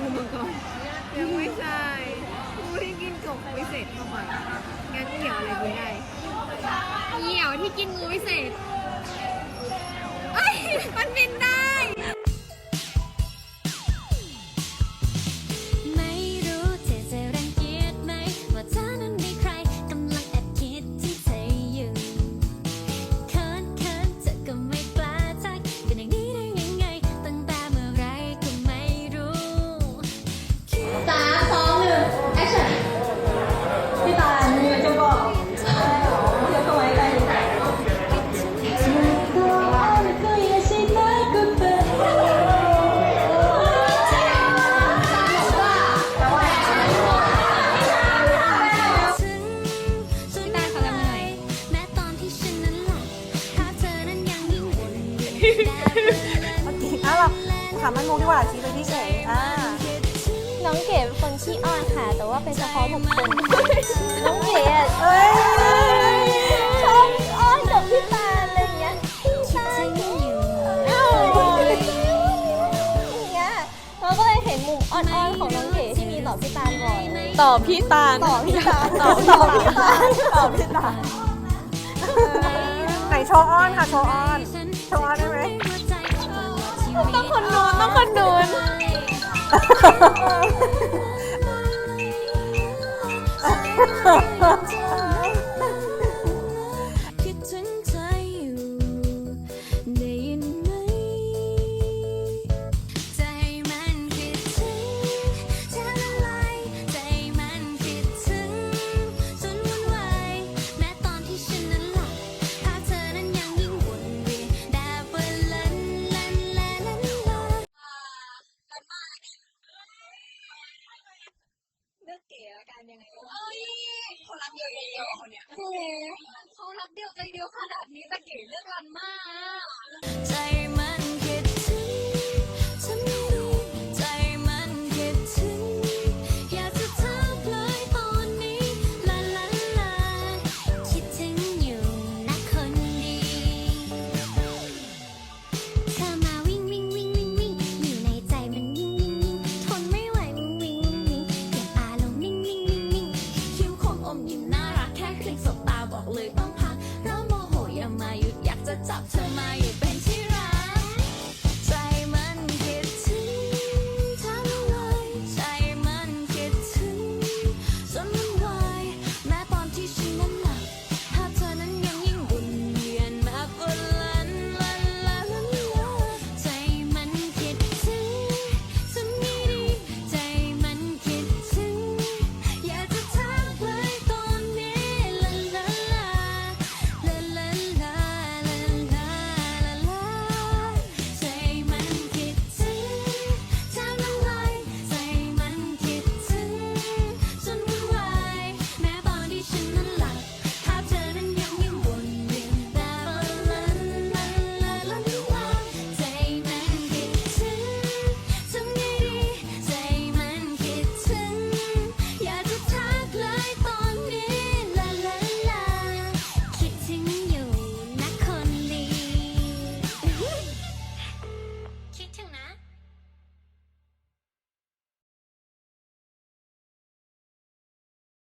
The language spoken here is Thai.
งูมังกรยังไม่ใช่งูที่กินกบวิเศษเข้าไปงั้นเหี่ยวอะไรกินได้เหี่ยวที่กินงูวิเศษเอ้ยมันบินได้ เวียนแดบเลือนอะเราถามมันมุกดีกว่าชี้ไปที่เฉยอ่าน้องเก๋เป็นคนขี้อ้อนค่ะ แต่ว่าเป็นเฉพาะบุคคลน้องเก๋อะเอ้ยชอบอ้อนกับพี่ตาลอะไรอย่างเงี้ยพี่ตาลฉันอยู่อย่างเงี้ยเราก็เลยเห็นมุมอ้อนๆของน้องเก๋ที่มีต่อพี่ตาลบ่อยตอบพี่ตาลต่อพี่ตาลตอบตอบพี่ตาลตอบพี่ตาลไหนโชว์อ้อนค่ะโชว์อ้อน โชว์อ้อนได้ไหมต้องคนนู้นต้องคนนู้น เลือกเก๋ละกันยังไงเอ้ยเขารักเดียวใจเดียวคนเนี้ยโอ้เขารักเดียวใจเดียวขนาดนี้แต่เก๋เลือกรันมาก my